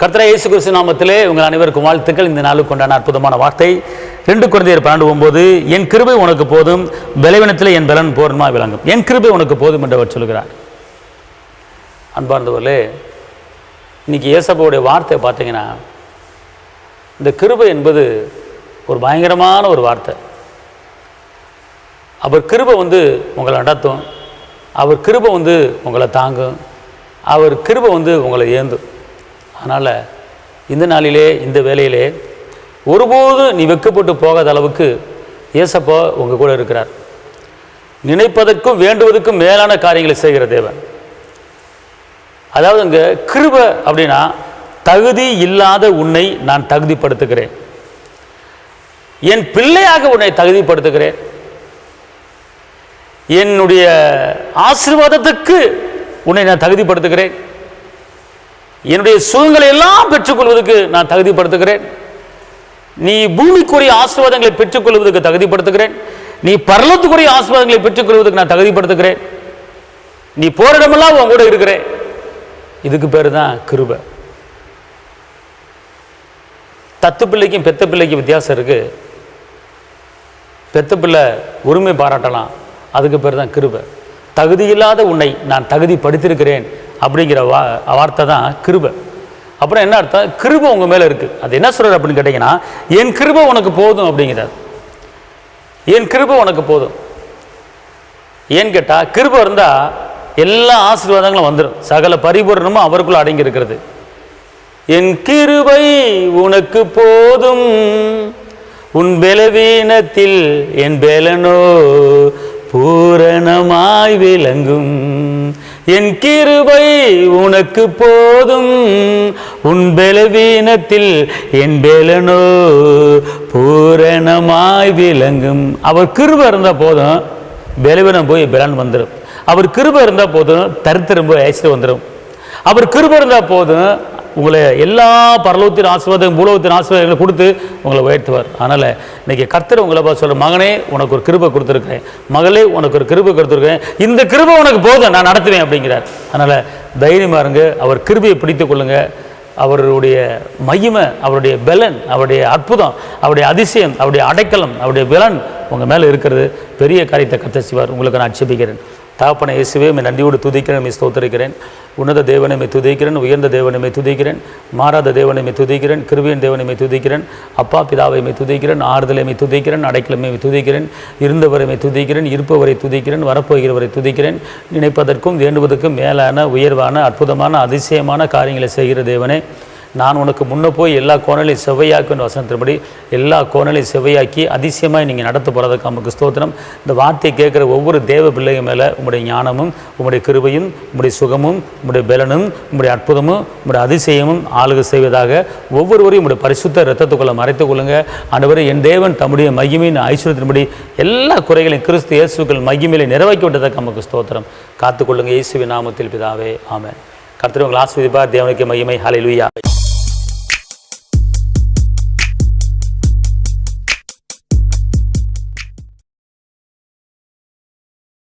கர்த்தரா இயேசு கிறிஸ்து நாமத்திலே உங்கள் அனைவருக்கும் வாழ்த்துக்கள். இந்த நாளுக்கு கொண்டான அற்புதமான வார்த்தை. ரெண்டு குழந்தையர் பன்னெண்டு ஒன்பது என் கிருபை உனக்கு போதும் விளைவினத்தில் என் பலன் போர்மா விளங்கும். என் கிருபை உனக்கு போதும் என்று அவர் சொல்கிறார் அன்பார்ந்தவர்களே இன்னைக்கு இயேசப்பாவுடைய வார்த்தை பார்த்தீங்கன்னா இந்த கிருபை என்பது ஒரு பயங்கரமான ஒரு வார்த்தை. அவர் கிருபை வந்து உங்களை நடத்தும் அவர் கிருபை வந்து உங்களை தாங்கும் அவர் கிருபை வந்து உங்களை ஏந்தும். அதனால் இந்த நாளிலே இந்த வேலையிலே ஒருபோது நீ வெக்கப்பட்டு போகாத அளவுக்கு ஏசப்பா உங்கள் கூட இருக்கிறார். நினைப்பதற்கும் வேண்டுவதற்கும் மேலான காரியங்களை செய்கிற தேவன். அதாவது இங்கே கிருப அப்படின்னா தகுதி இல்லாத உன்னை நான் தகுதிப்படுத்துகிறேன். என் பிள்ளையாக உன்னை தகுதிப்படுத்துகிறேன். என்னுடைய ஆசீர்வாதத்துக்கு உன்னை நான் தகுதிப்படுத்துகிறேன். என்னுடைய சுகங்களை எல்லாம் பெற்றுக்கொள்வதற்கு நான் தகுதிப்படுத்துகிறேன். நீ பூமிக்குரிய ஆசீர்வாதங்களை பெற்றுக்கொள்வதற்கு தகுதிப்படுத்துகிறேன். நீ பரலத்துக்குரிய ஆசீர்வாதங்களை பெற்றுக்கொள்வதற்கு நான் தகுதிப்படுத்துகிறேன். நீ போரிடமெல்லாம் உன் கூட இருக்கிறேன். இதுக்கு பேர் தான் கிருப. தத்து பிள்ளைக்கும் பெத்த பிள்ளைக்கும் வித்தியாசம் இருக்கு. பெத்த பிள்ளை உரிமை பாராட்டலாம். அதுக்கு பேர் தான் கிருபை. தகுதியில்லாத உன்னை நான் தகுதி படுத்திருக்கிறேன் அப்படிங்கிற வா வார்த்தை தான் கிருபை. அப்புறம் என்ன அர்த்தம்? கிருபை உங்கள் மேலே இருக்குது அது என்ன சொல்கிறார் அப்படின்னு கேட்டிங்கன்னா என் கிருபை உனக்கு போதும் அப்படிங்கிறார். என் கிருபை உனக்கு போதும். ஏன்னு கேட்டால் கிருபை இருந்தால் எல்லா ஆசீர்வாதங்களும் வந்துடும் சகல பரிபூர்ணமும் அவருக்குள்ள அடங்கி இருக்கிறது. என் கிருபை உனக்கு போதும். உன் பலவீனத்தில் என் பலனோ பூரணமாய் விளங்கும். என் கிருபை உனக்கு போதும். உன் பலவீனத்தில் என் பலனோ பூரணமாய் விளங்கும். அவர் கிருபை இருந்தால் போதும். பலவீனம் போய் பலன் வந்துடும் அவர் கிருபை இருந்தால் போதும். தரித்திரம் போய் அழைச்சிட்டு வந்துடும் அவர் கிருபை இருந்தால் போதும். உங்களை எல்லா பரலோகத்தின் ஆசீர்வாதம் பூலோகத்தின் ஆசீர்வாதங்களை கொடுத்து உங்களை உயர்த்துவார். அதனால் இன்னைக்கு கர்த்தர் உங்களை பார்த்து சொல்ற மகனே உனக்கு ஒரு கிருபை கொடுத்துருக்கிறேன். மகளே உனக்கு ஒரு கிருபை கொடுத்துருக்கேன் இந்த கிருபை உனக்கு போதும் நான் நடத்துவேன் அப்படிங்கிறார். அதனால் தைரியமாக இருங்க. அவர் கிருபையை பிடித்துக் கொள்ளுங்க. அவருடைய மகிமை அவருடைய பலன் அவருடைய அற்புதம் அவருடைய அதிசயம் அவருடைய அடைக்கலம் அவருடைய பலன் உங்கள் மேலே இருக்கிறது. பெரிய காரியத்தை கத்த செய்வார். உங்களுக்கு நான் அட்சேபிக்கிறேன் தகப்பனை இயேசுவே மே நன்றியோடு துதிக்கிறேன் மே ஸ்தோத்தரிக்கிறேன். உன்னத தேவனை துதிக்கிறேன் உயர்ந்த தேவனை துதிக்கிறேன். மாறாத தேவனைமை துதிக்கிறேன் கிருவியன் தேவனை துதிக்கிறேன். அப்பா பிதாவைமை துதிக்கிறேன் ஆறுதலை துதிக்கிறேன் அடைக்கலமை துதிக்கிறேன். இருந்தவரை துதிக்கிறேன் இருப்பவரை துதிக்கிறேன் வரப்போகிறவரை துதிக்கிறேன். நினைப்பதற்கும் வேண்டுவதற்கும் மேலான உயர்வான அற்புதமான அதிசயமான காரியங்களை செய்கிற தேவனே. நான் உனக்கு முன்னே போய் எல்லா கோணலையும் செவ்வையாக்குன்னு வசனத்தின்படி எல்லா கோணலையும் செவ்வையாக்கி அதிசயமாக நீங்கள் நடத்த போகிறதுக்கு நமக்கு ஸ்தோத்திரம். இந்த வார்த்தையை கேட்குற ஒவ்வொரு தேவ பிள்ளைங்க மேலே உங்களுடைய ஞானமும் உங்களுடைய கிருபையும் உங்களுடைய சுகமும் உங்களுடைய பலனும் உங்களுடைய அற்புதமும் உங்களுடைய அதிசயமும் ஆளுக செய்வதாக ஒவ்வொருவரையும் உங்களுடைய பரிசுத்த ரத்தத்துக்குள்ளே மறைத்துக் கொள்ளுங்க. ஆண்டவரே என் தேவன் தம்முடைய மகிமையின் ஐஸ்வர்யத்தின்படி எல்லா குறைகளையும் கிறிஸ்து இயேசுக்கள் மகிமையிலே நிறைவேற்றி விட்டதற்கு நமக்கு ஸ்தோத்திரம். காத்துக்கொள்ளுங்க இயேசுவின் நாமத்தில் பிதாவே ஆமென். கர்த்தர் உங்கள் ஆஸ்வதிப்பார் தேவனுக்கு மகிமை. ஹalleluya